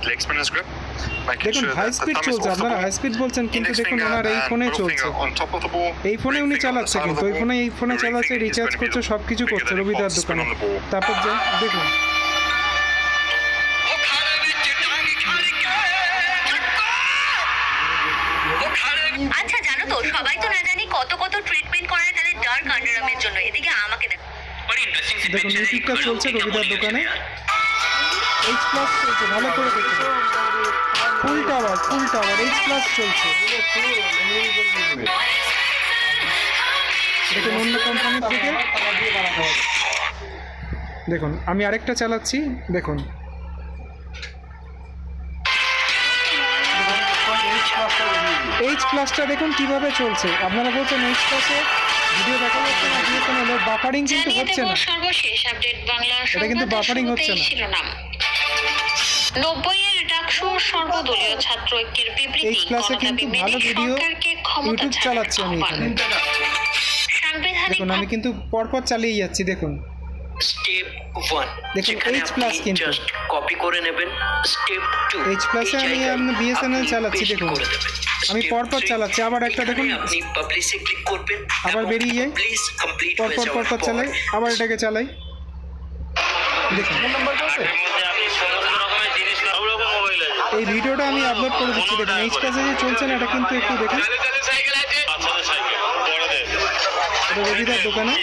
spinner's grip, making দেখুন high speed চলছে আপনারা হাই স্পিড বলছেন কিন্তু দেখুন ওনার এই ফোনে চলছে এই ফোনে উনি চালাচ্ছে কিন্তু ball, ফোনে এই ফোনে চালাচ্ছে রিচার্জ করছে সব কিছু করছে রবিদার দোকানে. তারপর যা দেখুন আচ্ছা জানো তো সবাই তো না জানি কত কত ট্রিটমেন্ট করায় তাদের ডার্ক আন্ডারআর্মের জন্য এদিকে আমাকে দেখো দেখুন ইউটিউবটা চলছে রবিদার দোকানে এইচ প্লাস চলছে ভালো করে দেখুন। Full tower full tower H plus চলছে। দেখুন অন্য কোম্পানির থেকে। দেখুন আমি আরেকটা চালাচ্ছি দেখুন। এইচ প্লাসটা দেখুন কীভাবে চলছে। আপনারা বলছেন এইচ প্লাসে ভিডিও দেখা যাচ্ছে না বিএসএনএল এর বাফারিং কিন্তু হচ্ছে না। এটা কিন্তু বাফারিং হচ্ছে না। নব্বইয়ের ডাকসু সর্বদলীয় ছাত্র ঐক্যের বিবৃতি এইচ প্লাসে গণদাবি ভালো মেনে ভিডিও সরকারকে ক্ষমতা ইউটিউব চালাচ্ছি আমি ছাড়ার আহ্বান। দেখুন আমি কিন্তু পরপর চালিয়ে যাচ্ছি দেখুন স্টেপ ওয়ান দেখুন, যেখানে H plus কিন্তু। জাস্ট কপি করে নেবেন স্টেপ টু H plus এ আমি আমি BSNL চালাচ্ছি দেখুন। আমি পরপর চালাচ্ছি, আবার একটা দেখুন। আপনি পাবলিশে ক্লিক করবেন আবার বেরিয়ে যাই। প্লিজ কমপ্লিট পরপর পরপর চালাই আবার এটাকে চালাই দেখুন এই ভিডিওটা আমি আপলোড করে দিচ্ছি। দেখুন এইচ কাজে যে চলছে না এটা কিন্তু একটু দেখুন। রবিদার দোকানে।